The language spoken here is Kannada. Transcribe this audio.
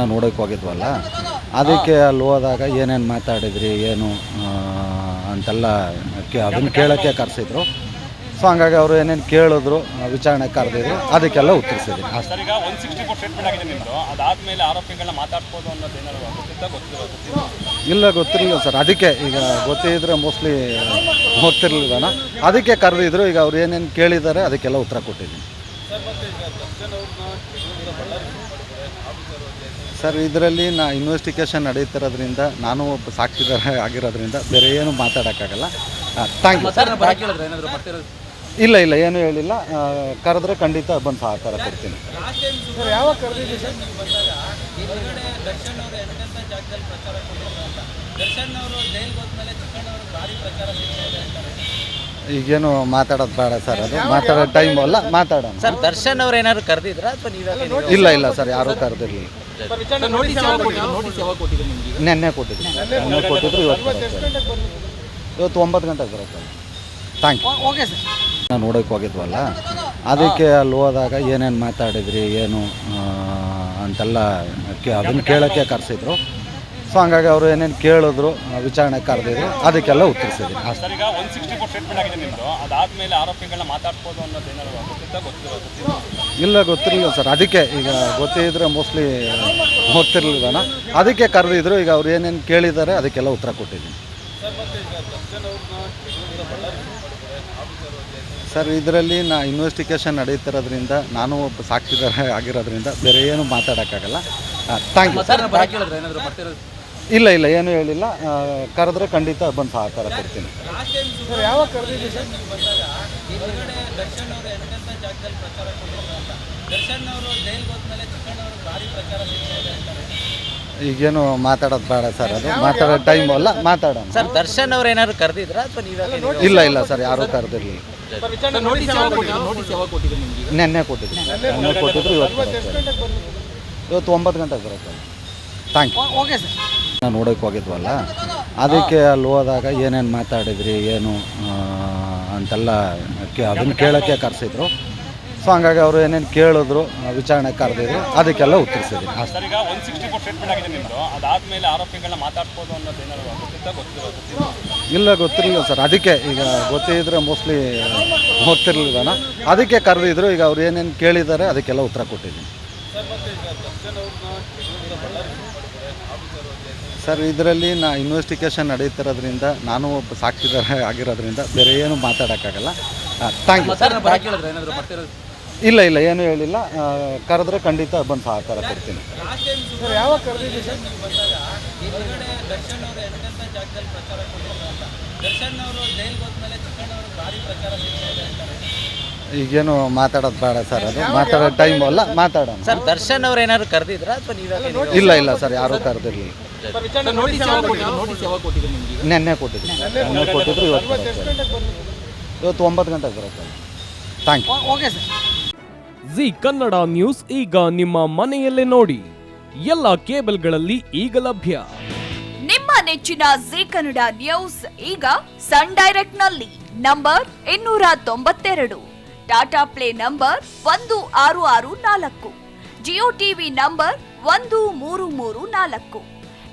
ನೋಡೋಕೆ ಹೋಗಿದ್ವಲ್ಲ? ಅದಕ್ಕೆ ಅಲ್ಲಿ ಹೋದಾಗ ಏನೇನು ಮಾತಾಡಿದ್ರಿ ಏನು ಅಂತೆಲ್ಲ ಕೇ ಅದನ್ನು ಕೇಳೋಕ್ಕೆ ಕರೆಸಿದ್ರು. ಸೊ ಹಂಗಾಗಿ ಅವರು ಏನೇನು ಕೇಳಿದ್ರು ವಿಚಾರಣೆ ಕರೆದಿದ್ರು ಅದಕ್ಕೆಲ್ಲ ಉತ್ತರಿಸಿದ್ರು. ಇಲ್ಲ ಗೊತ್ತಿರಲಿಲ್ಲ ಸರ್. ಅದಕ್ಕೆ ಈಗ ಗೊತ್ತಿದ್ರೆ ಮೋಸ್ಟ್ಲಿ ಗೊತ್ತಿರಲಿಲ್ಲ ಅದಕ್ಕೆ ಕರೆದಿದ್ರು ಈಗ ಅವ್ರು ಏನೇನು ಕೇಳಿದ್ದಾರೆ ಅದಕ್ಕೆಲ್ಲ ಉತ್ತರ ಕೊಟ್ಟಿದ್ದೀನಿ. ಸರ್ ಇದರಲ್ಲಿ ನಾ ಇನ್ವೆಸ್ಟಿಗೇಷನ್ ನಡೀತಿರೋದ್ರಿಂದ ನಾನು ಒಬ್ಬ ಸಾಕ್ಷಿದಾರ ಆಗಿರೋದ್ರಿಂದ ಬೇರೆ ಏನು ಮಾತಾಡೋಕ್ಕಾಗಲ್ಲ. ಥ್ಯಾಂಕ್ ಯು ಸರ್ ಇಲ್ಲ ಇಲ್ಲ ಏನು ಹೇಳಿಲ್ಲ. ಕರೆದ್ರೆ ಖಂಡಿತ ಬಂದು ಸಹಕಾರ ಕೊಡ್ತೀನಿ. ಈಗೇನು ಮಾತಾಡೋದು ಬೇಡ ಸರ್ ಅದು. ಮಾತಾಡೋ ಟೈಮ್ ಅಲ್ಲ ಮಾತಾಡೋಣ. ಸರ್ ದರ್ಶನ್ ಅವ್ರು ಏನಾದ್ರು ಕರೆದಿದ್ರ ಅಥವಾ ನೀವೇ ಇಲ್ಲ ಇಲ್ಲ ಸರ್ ಯಾರೂ ಕರೆದಿರಲಿಲ್ಲ. ನೆನ್ನೆ ಕೊಟ್ಟಿದ್ರು. ನೆನ್ನೆ ಕೊಟ್ಟಿದ್ರು ಇವತ್ತು ಬರುತ್ತೆ ಇವತ್ತು ಒಂಬತ್ತು ಗಂಟೆಗೆ ಬರುತ್ತೆ. Thank you okay sir. ನಾವು ನೋಡೋಕೆ ಹೋಗಿದ್ವಲ್ಲ? ಅದಕ್ಕೆ ಅಲ್ಲಿ ಹೋದಾಗ ಏನೇನು ಮಾತಾಡಿದ್ರಿ ಏನು ಅಂತೆಲ್ಲ ಕೇ ಅದನ್ನು ಕೇಳೋಕ್ಕೆ ಕರೆಸಿದ್ರು. ಸೊ ಹಂಗಾಗಿ ಅವರು ಏನೇನು ಕೇಳಿದ್ರು ವಿಚಾರಣೆ ಕರೆದಿದ್ರು ಅದಕ್ಕೆಲ್ಲ ಉತ್ತರಿಸಿದ್ವಿ ಅಷ್ಟೇ ಸರ್ ಈಗ ಒನ್ ಸಿಕ್ಸ್ಟಿ ಫೋರ್ ಸ್ಟೇಟ್ಮೆಂಟ್ ಆಗಿದೆ ನಿಮ್ಮದು ಅದಾದ್ಮೇಲೆ ಆರೋಪಿಗಳನ್ನ ಮಾತಾಡ್ಬೋದು ಗೊತ್ತಿಲ್ಲ ಇಲ್ಲ ಗೊತ್ತಿರಲಿಲ್ಲ ಸರ್ ಅದಕ್ಕೆ ಈಗ ಗೊತ್ತಿದ್ರೆ ಮೋಸ್ಟ್ಲಿ ಹೋಗ್ತಿರ್ಲಿಲ್ಲ ಅದಕ್ಕೆ ಕರೆದಿದ್ರು ಈಗ ಅವ್ರು ಏನೇನು ಕೇಳಿದ್ದಾರೆ ಅದಕ್ಕೆಲ್ಲ ಉತ್ತರ ಕೊಟ್ಟಿದ್ದೀನಿ ಸರ್ ಇದರಲ್ಲಿ ನಾ ಇನ್ವೆಸ್ಟಿಗೇಷನ್ ನಡೀತಿರೋದ್ರಿಂದ ನಾನು ಒಬ್ಬ ಸಾಕ್ಷಿದಾರ ಆಗಿರೋದ್ರಿಂದ ಬೇರೆ ಏನು ಮಾತಾಡೋಕ್ಕಾಗಲ್ಲ ಥ್ಯಾಂಕ್ ಯು ಇಲ್ಲ ಇಲ್ಲ ಏನು ಹೇಳಿಲ್ಲ. ಕರೆದ್ರೆ ಖಂಡಿತ ಬಂದು ಸಹಕಾರ ಕೊಡ್ತೀನಿ. ಈಗೇನು ಮಾತಾಡೋದು ಬೇಡ ಸರ್ ಅದು. ಮಾತಾಡೋ ಟೈಮ್ ಅಲ್ಲ ಮಾತಾಡೋಣ. ಸರ್ ದರ್ಶನ್ ಅವ್ರು ಏನಾದ್ರು ಕರೆದಿದ್ರಾ ಅಥವಾ ನೀವೇ ಇಲ್ಲ ಇಲ್ಲ ಸರ್ ಯಾರೂ ಕರೆದಿರಲಿಲ್ಲ. ನೋಟಿಸ್ ಯಾವಾಗ ಕೊಟ್ಟಿದ್ರು? ನೋಟಿಸ್ ಯಾವಾಗ ಕೊಟ್ಟಿದ್ರು ನಿಮಗೆ? ನೆನ್ನೆ ಕೊಟ್ಟಿದ್ರು ನೆನ್ನೆ ಕೊಟ್ಟಿದ್ರು. ಇವತ್ತು ಬರುತ್ತೆ ಇವತ್ತು ಒಂಬತ್ತು ಗಂಟೆಗೆ ಬರುತ್ತೆ. Thank you okay sir. ನಾವು ನೋಡೋಕೆ ಹೋಗಿದ್ವಲ್ಲ? ಅದಕ್ಕೆ ಅಲ್ಲಿ ಹೋದಾಗ ಏನೇನು ಮಾತಾಡಿದ್ರಿ ಏನು ಅಂತೆಲ್ಲ ಕೇ ಅದನ್ನು ಕೇಳೋಕ್ಕೆ ಕರೆಸಿದ್ರು. ಸೊ ಹಂಗಾಗಿ ಅವರು ಏನೇನು ಕೇಳಿದ್ರು ವಿಚಾರಣೆ ಕರೆದಿದ್ರು. ಅದಕ್ಕೆಲ್ಲ ಉತ್ತರಿಸಿದ್ರು. ಇಲ್ಲ ಗೊತ್ತಿರಲಿಲ್ಲ ಸರ್. ಅದಕ್ಕೆ ಈಗ ಗೊತ್ತಿದ್ರೆ ಮೋಸ್ಟ್ಲಿ ಗೊತ್ತಿರಲಿಲ್ಲ ಅದಕ್ಕೆ ಕರೆದಿದ್ರು. ಈಗ ಅವ್ರು ಏನೇನು ಕೇಳಿದ್ದಾರೆ ಅದಕ್ಕೆಲ್ಲ ಉತ್ತರ ಕೊಟ್ಟಿದ್ದೀನಿ. ಸರ್ ಇದರಲ್ಲಿ ನಾ ಇನ್ವೆಸ್ಟಿಗೇಷನ್ ನಡೀತಿರೋದ್ರಿಂದ ನಾನು ಒಬ್ಬ ಸಾಕ್ಷಿದಾರ ಆಗಿರೋದ್ರಿಂದ ಬೇರೆ ಏನು ಮಾತಾಡೋಕ್ಕಾಗಲ್ಲ. ಥ್ಯಾಂಕ್ ಯು ಇಲ್ಲ ಇಲ್ಲ ಏನು ಹೇಳಿಲ್ಲ. ಕರೆದ್ರೆ ಖಂಡಿತ ಬಂದು ಸಹಕಾರ ಕೊಡ್ತೀನಿ. ಈಗೇನು ಮಾತಾಡೋದು ಬೇಡ ಸರ್ ಅದು. ಮಾತಾಡೋ ಟೈಮ್ ಅಲ್ಲ ಮಾತಾಡೋಣ. ಸರ್ ದರ್ಶನ್ ಅವ್ರು ಏನಾದ್ರು ಕರೆದಿದ್ರಾ ಅಥವಾ ನೀವೇ ಇಲ್ಲ ಇಲ್ಲ ಸರ್ ಯಾರೂ ಕರೆದಿರಲಿಲ್ಲ. ನೋಟಿಸ್ ಯಾವಾಗ ಕೊಟ್ಟಿದ್ರು? ನೋಟಿಸ್ ಯಾವಾಗ ಕೊಟ್ಟಿದ್ರು ನಿಮಗೆ ನೆನ್ನೆ ಕೊಟ್ಟಿದ್ರು. ನೆನ್ನೆ ಕೊಟ್ಟಿದ್ರು ಇವತ್ತು ಬರುತ್ತೆ. ಇವತ್ತು ಒಂಬತ್ತು ಗಂಟೆಗೆ ಬರುತ್ತೆ. Thank you okay sir. Zee Kannada news ಈಗ ನಿಮ್ಮ ಮನೆಯಲ್ಲೇ ನೋಡಿ. ಎಲ್ಲ ಕೇಬಲ್ಗಳಲ್ಲಿ ಈಗ ಲಭ್ಯ. ನಿಮ್ಮ ನೆಚ್ಚಿನ ಜಿ ಕನ್ನಡ ನ್ಯೂಸ್ ಈಗ ಸನ್ ಡೈರೆಕ್ಟ್ನಲ್ಲಿ ನಂಬರ್ ಇನ್ನೂರ ತೊಂಬತ್ತೆರಡು. ಟಾಟಾ ಪ್ಲೇ ನಂಬರ್ ಒಂದು ಆರು ಆರು ನಾಲ್ಕು. ಜಿಯೋ ಟಿವಿ ನಂಬರ್ ಒಂದು ಮೂರು ಮೂರು ನಾಲ್ಕು.